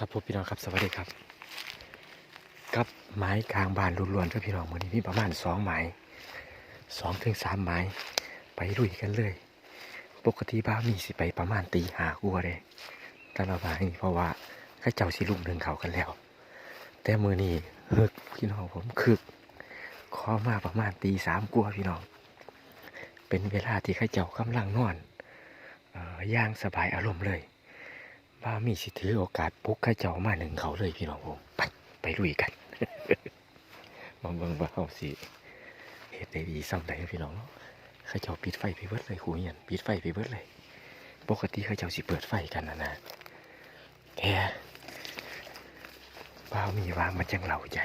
ครับผมพี่น้องครับสวัสดีครับกับไม้กลางบานล้วนๆครับพี่น้องวันนี้มีประมาณสองไม้สองถึงสามไม้ไปลุยกันเลย ปกติบ้ามีสิไปประมาณตีหากัวเลยแต่ละบานนี่เพราะว่าข้าเจ้าสิลุกเดินเขากันแล้ว แต่มือนี้ฮึกพี่น้องผมคึกข้อมาประมาณตีสามกัวพี่น้อง เป็นเวลาที่ข้าเจ้ากำลังนอนออย่างสบายอารมณ์เลย บ้ามีสิถือโอกาสปลุกข้าเจ้ามาหนึ่งเขาเลยพี่น้องผมไปไปลุยกันมาเบิ่งว่าเขาสิเหตุใดดีซ้ำใดพี่น้องเนาะข้าเจ้าปิดไฟไปเบิดเลยครูเหียนปิดไฟไปเบิดเลย ปกติข้าเจ้าสิเปิดไฟกันนะนะแค่บ้ามีว่างมาจังเหล่าใจ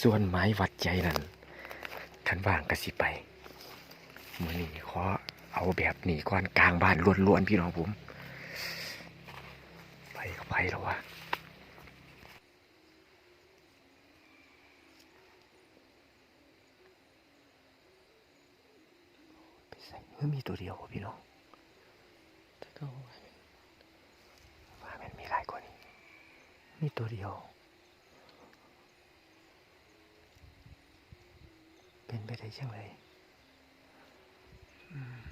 ส่วนไม้วัดใจนั้นคันว่างกระสิไปมือนี้ขอเอาแบบนี้ก่อนกลางบ้านล้วนๆพี่น้องผม ไปก็ไปแล้ววะเมื่อมีตัวเดียวพี่น้องแต่ก็ว่าว่ามันมีหลายกว่านี้มีตัวเดียว เป็นไปได้ช่างไรอืม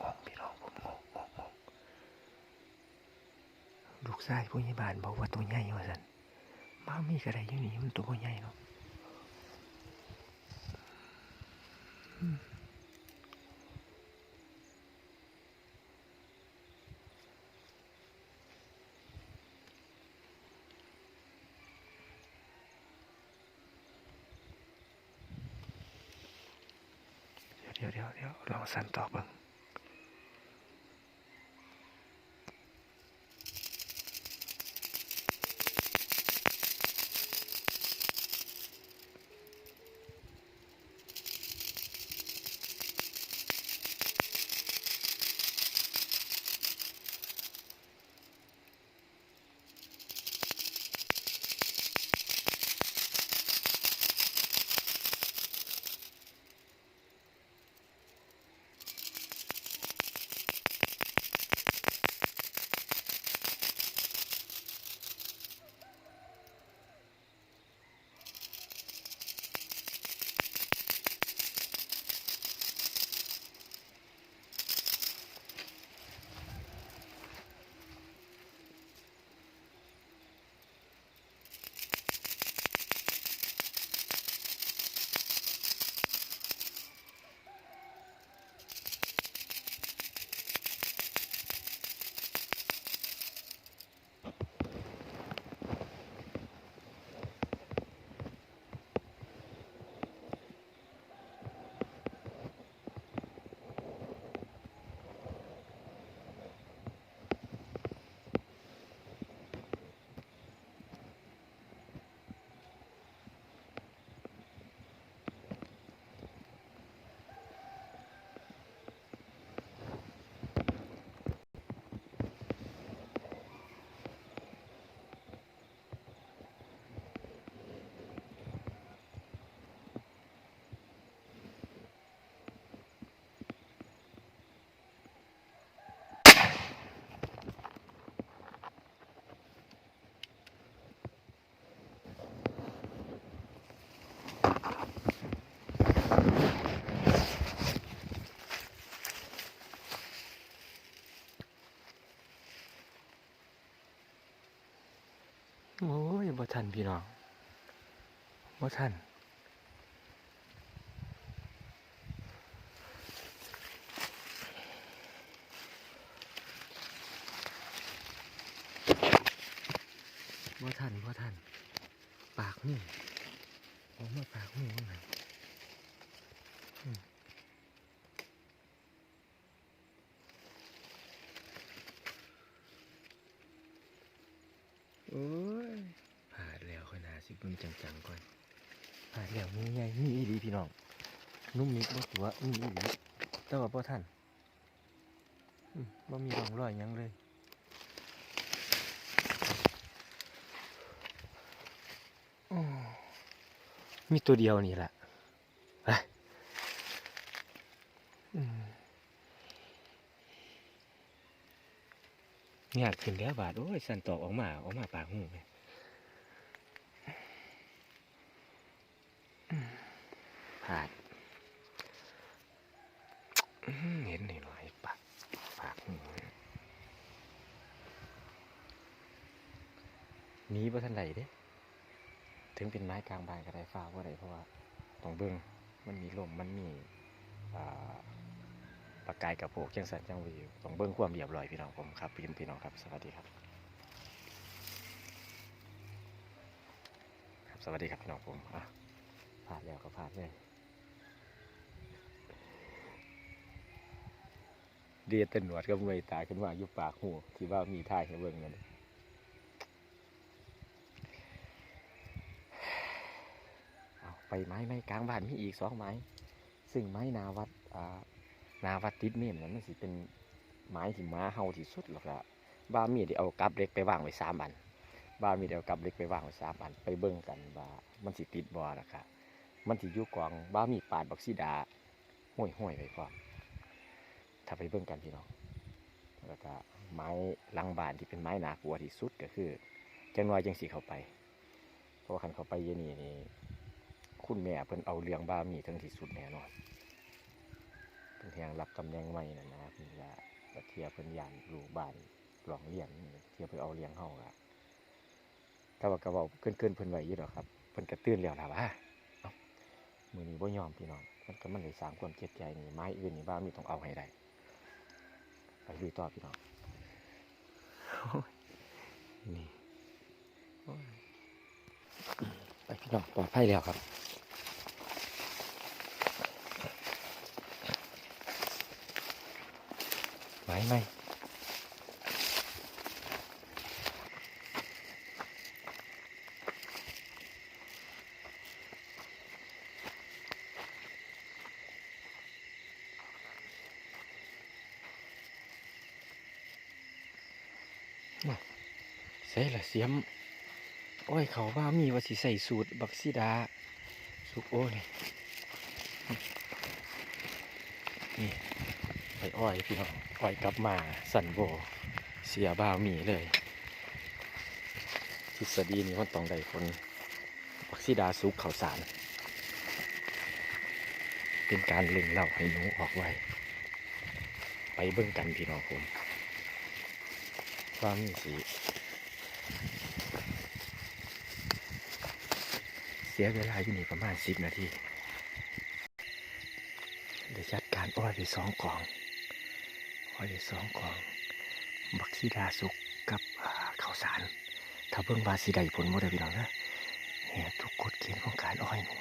งงพี่น้องผมงงงงงงลู กชายผู้ใหญ่บ้านบอกว่าตัวใหญ่ว่าสันบ้ามีกระไรอยู่นี่มันตัวบ่ใหญ่เนาะเดี๋ยวเดี๋ยวเดี๋ยวลองสั่นต่อเบิ่ง โอ้ยบ่ทันพี่น้องบ่ทันบ่ทันบ่ทันปากหูออกมาปากหูว่าไงอืมโอ้ยผ่านแล้วค่อยนาสิเบิ่งจังๆก่อนผ่านแล้วมีไงมีอีหลีพี่น้อง นุ่มนิดบ่ตัวมีอีหลีแต่ว่าบ่ทันอืมบ่มีร่องรอยยังเลยมีตัวเดียวนี่แหละไปอืมเนี่ยขึ้นแล้วบาด โอ้ย สันตอกออกมา ออกมาปากหูไหมอืมผาดอื้อหือเห็นหน่อยๆปากปากหู หนีบ่ทันใดเด้ ถึงเป็นไม้กลางบานก็ได้ฟ้าว่าได้เพราะว่าต้องเบิ่งมันมีลมมันมีปากกายกับโปกจังสันจังวิวต้องเบิ่งความเรียบร้อยพี่น้องผมครับพี่พี่น้องครับสวัสดีครับ ครับสวัสดีครับพี่น้องผมอะผ่านแล้วก็ผ่านเลยเดียตหนวดก็เมอยตาขึ้นมาอยู่ปากหูที่ว่ามีท่าให้เบิ่งนั่น เอา ไปไม้ไม้กลางบ้านมีอีกสองไม้ ซึ่งไม้นาวัดอ่านาวัดติดเมมนั้นมันสิเป็นไม้ที่ม้าเฮาที่สุดหรอกละบ้ามีได้เอากับเล็กไปวางไว้สามอันบ้ามีได้เอากับเล็กไปวางไว้สามอันไปเบิ่งกันว่ามันสิติดบ่ล่ะค่ะมันสิอยู่กองบ้ามีปาดบักซีดาห้วยห้วยไว้พร้อมถ้าไปเบิ่งกันพี่น้องแล้วก็ไม้ลังบานที่เป็นไม้หนากลัวที่สุดก็คือจังน้อยจังสิเข้าไป เพราะว่าคันเข้าไปเยนี่นี่ คุณแม่เพิ่นเอาเรื่องบ้ามีถึงที่สุดแน่นอนเพิ่นแทงรับตำแหน่งใหม่นั่นะเพิ่นว่าประเทียเพิ่นยานลูกบ้านหลองเลี้ยงเทียเพิ่นเอาเลี้ยงเฮาอะแต่ว่าก็เว้าเกินเพิ่นไหวอยู่ดอครับเพิ่นก็ตื่นแล้วล่ะว่าเอ้ามื้อนี้บ่ยอมพี่น้องมันก็มันได้สร้างความเจ็บใจนี่ไม้อื่นนี่บ้ามีต้องเอาให้ได้ไปลุยต่อพี่น้องนี่ไปพี่น้องปลอดภัยแล้วครับ ไหมไหมใส่ละเสียม โอ้ย เขาว่ามีว่าสิใส่สูตร บักซีดา สุกโอ้นี่นี่ไป อ้อยพี่น้องอ้อยกลับมาสันโบเสียบ้าวมีเลย ทฤษฎีนี้มันต้องได้คนบักซีดาสุกข่าวสาร เป็นการเล็งเล่าให้หนูออกไว้ ไปเบิ่งกันพี่น้องผมว่ามีสีเสียเวลาอยู่นี่ประมาณสิบนาที เดี๋ยวจัดการอ้อยไปสองกล่อง อ้อยไปสองของบักซีดาสุกกับอ่าข้าวสาร ถ้าเบิ่งบาสีใดผลบ่ได้พี่น้องนะเนี่ยทุกกฎเกณฑ์ของการอ้อยนี่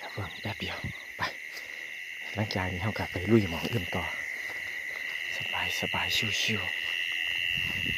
ถ้าเบิ่งแป๊บเดียวไปหลังจากนี้เขากลับไปลุยหมองอื่นต่อ สบายสบายชิวๆ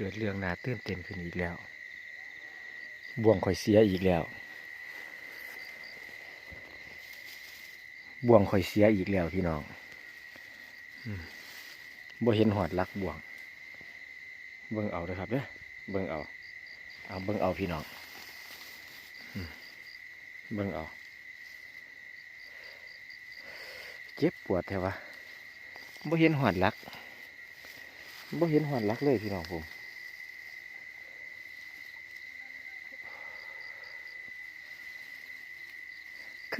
เกิดเรื่องนาตื่นเต้นขึ้นอีกแล้ว บ่วงข่อยเสียอีกแล้ว บ่วงข่อยเสียอีกแล้วพี่น้องบ่เห็นหอดลักบ่วง เบิ่งเอาเด้อครับเด้อเบิ่งเอา เอาเบิ่งเอาพี่น้องเบิ่งเอา เจ็บปวดแท้วะบ่เห็นหอดลักบ่เห็นหอดลักเลยพี่น้องผม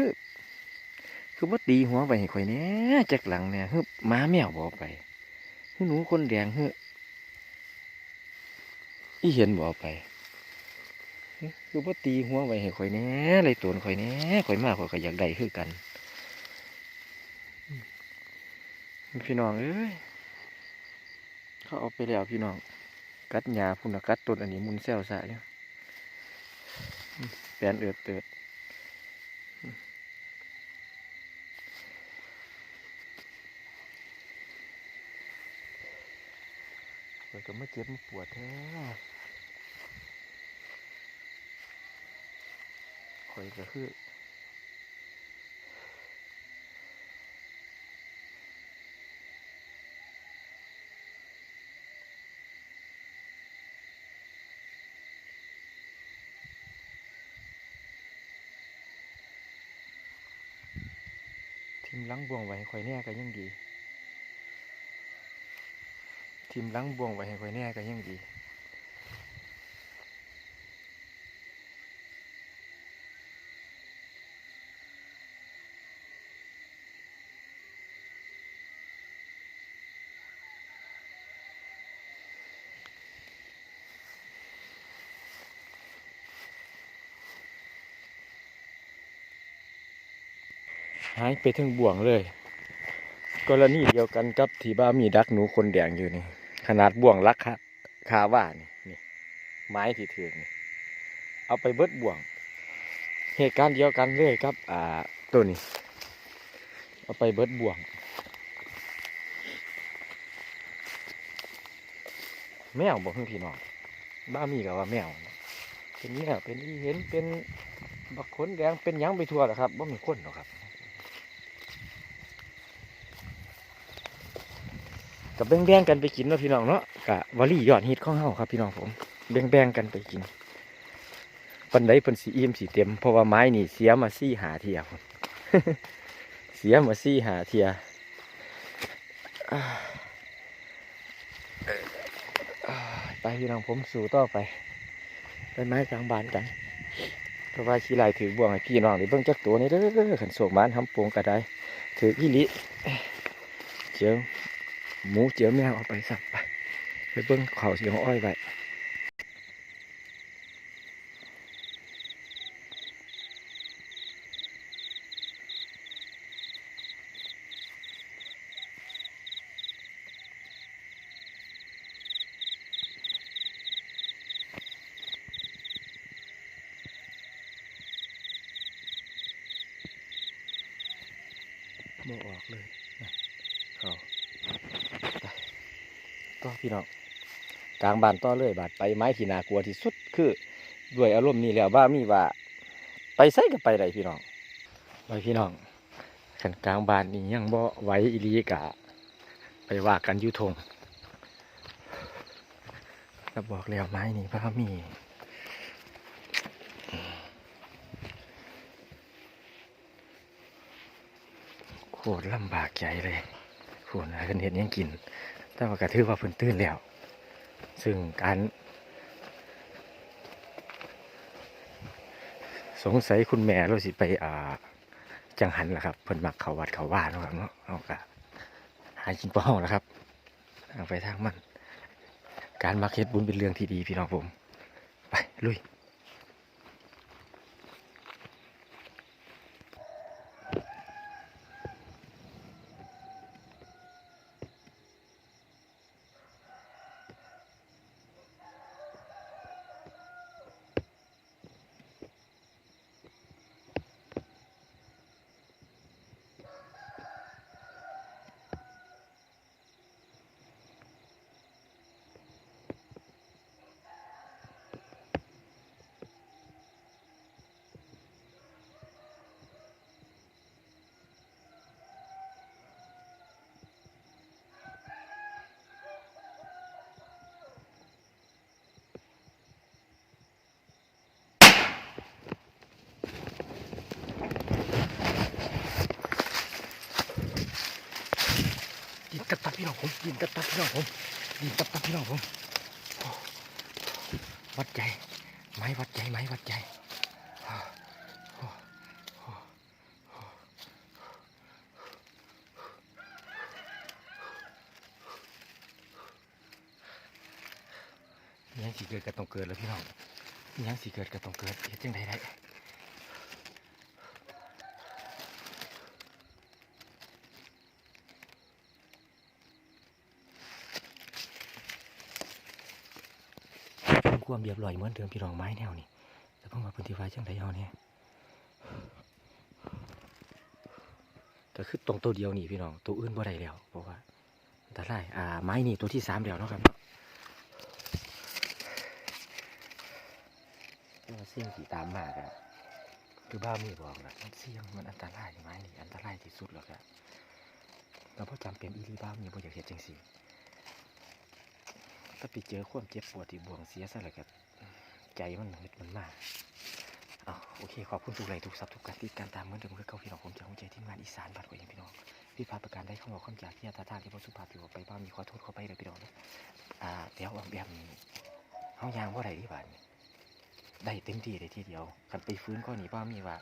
คือ คือว่าตีหัวไปให้ข่อยแหน่จากหลังเนี่ยฮึหม้าแมวบเอกไปฮึหนูคนแดงฮึอีเห็นบเอกไปคือว่าตีหัวไปให้ข่อยแหน่เลยตัวข่อยแน่ข่อยมากข่อยก็อยากได้คือกัน พี่น้องเอ้ยเขาเอาไปแล้วพี่น้อง กัดหญ้าพุ่นน่ะกัดต้นอันนี้มุนแซวซะเนี่ยแปลนเอือดเติด ข่อยก็มาเจ็บมาปวดแท้ข่อยก็คือทิมหลังบ่วงไว้ข่อยแน่ก็ยังดี ทิมหลังบ่วงไว้ให้ข่อยแน่ก็ยังดีหายไปถึงบ่วงเลย กรณีเดียวกันกับที่บ้ามีดักหนูคนแดงอยู่นี่ ขนาดบ่วงลักคาคาว่านี่นี่ไม้ที่ถือนี่เอาไปเบิดบ่วง เหตุการณ์เดียวกันเลยครับ อ่าตัวนี้ เอาไปเบิดบ่วง แมวบอกพี่น้องบ้ามีกับว่าแมว เป็นแมวเป็นอีเห็นเป็นบักขนแดงเป็นยังไปทั่วแหละครับว่ามีคนหรอกครับ กับแบ่งๆกันไปกินเนาะพี่น้องเนาะกะวอลี่ยอดฮิตของเฮาครับพี่น้องผมแบ่งๆกันไปกินปันไดเพิ่นสีอิ่มสีเต็มเพราะว่าไม้นี่เสียมาซี่หาเทียพุ่นเสียมาซี่หาเทียไปพี่น้องผมสู่ต่อไปไปไม้กลางบานกันเพราะว่าขี้ลายถือบ่วงให้พี่น้องได้เบิ่งจักตัวนี้เด้อขันโศกมานทำโปงกระไดถืออีหลิเจียว หมูเจียวแมวเอาไปสับไป ไปเบิ้งเขาเสียงอ้อยไว้โมออกเลยนะเขา ต่อพี่น้องกลางบานต่อเลยบาดไปไม้ที่น่ากลัวที่สุดคือด้วยอารมณ์นี้แล้วว่ามีว่า ไปใส่กับไปไดพี่น้องไปพี่น้องขันกลางบานนี่ยังบ่ไหวอีลีกะ ไปว่ากันยุทงก็บอกแล้วไม้นี่ว่ามีโคตรลำบากใจเลย โหนะเพิ่นเห็นยังกิน แต่ว่ากระทือว่าเพิ่นตื่นแล้ว ซึ่งการสงสัยคุณแม่เราสิไปอ่าจังหันล่ะครับเพิ่นมักเขาวัดเขาว่าเนาะครับเนาะเอากะหากินเปล่าแล้วครับเอาไปทางมัน การมาเฮ็ดบุญเป็นเรื่องที่ดีพี่น้องผม ไปลุย กิ พี่น้องผมยินกระตับพี่น้องผมดินตับตับพี่น้องผมวัดใจไม้วัดใจไม้วัดใจยังสิเกิดก็ต้องเกิดแล้วพี่น้องยังสิเกิดก็ต้องเกิดเฮ็ดจังไดได้ ความเรียบร้อยเหมือนเดิมพี่รองไม้แนวนี่แต่เพิ่งมาพื้นที่ไฟจังไดเอาเนี่ยก็คือตรงตัวเดียวนี่พี่น้องตัวอื่นบ่ได้แล้วเพราะว่าอันตรายอ่าไม้นี่ตัวที่สามแล้วเนาะครับเนาะแล้วสิ่ยงที่ตามมาก็คือบ้ามีบอกนะมันเสี่ยงมันอันตรายไม้นี่อันตรายที่สุดแล้วครับเราพอจำเป็นอีหลีบ้ามีบ่อยากเห็นจังสี ถ้าไปเจอความเจ็บปวดที่บ่วงเสียซะแล้วก็ใจมันหึดมันมากเอาโอเค ขอบคุณทุกไลทุกซับทุกการติดการตามเหมือนเดิมคือเก่าพี่น้องผมจากหัวใจทีมงานอีสานบัดกว่าอย่างพี่น้องพี่พาประการได้เข้ามาความจากที่ยาตาทางที่พอสุภาพที่ว่ไปบ้างมีขอโทษเขาไปเลยพี่น้องนะอ่าเดี๋ยวแบบนี้เฮายางว่าไรที่บ้านได้เต็มที่เลยทีเดียวกันไปฟื้นก็หนีป้ามีว่า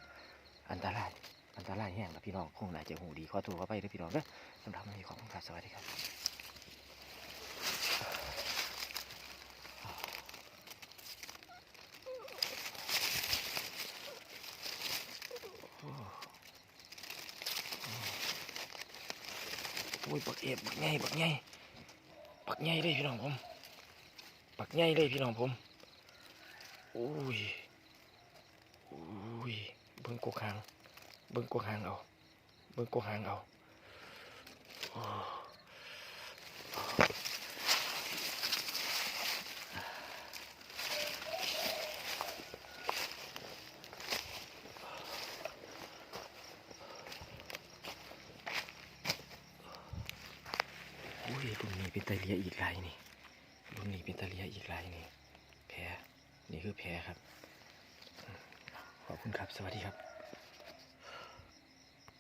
อันตรายอันตรายแห้งแล้วพี่น้องคงน่าจะหูดีขอโทษเขาไปเลยพี่น้องเด้อสำหรับวันนี้ขอบคุณครับสวัสดีครับ ยปักเอฟบักใหญ่บักใหญ่บักใหญ่เลยพี่น้องผมปักใหญ่เลยพี่น้องผมโอ้ยโอ้ยเบิ้งกกหางเบิ้งกกหางเอาเบิ้งกกหางเอาโอ้โอ้ยรุ่นนี้ เป็นตะเลียอีกลายนี่รุ่นนี้เป็นตะเลียอีกลายนี่แพรนี่คือแพรครับ ขอบคุณครับ สวัสดีครับ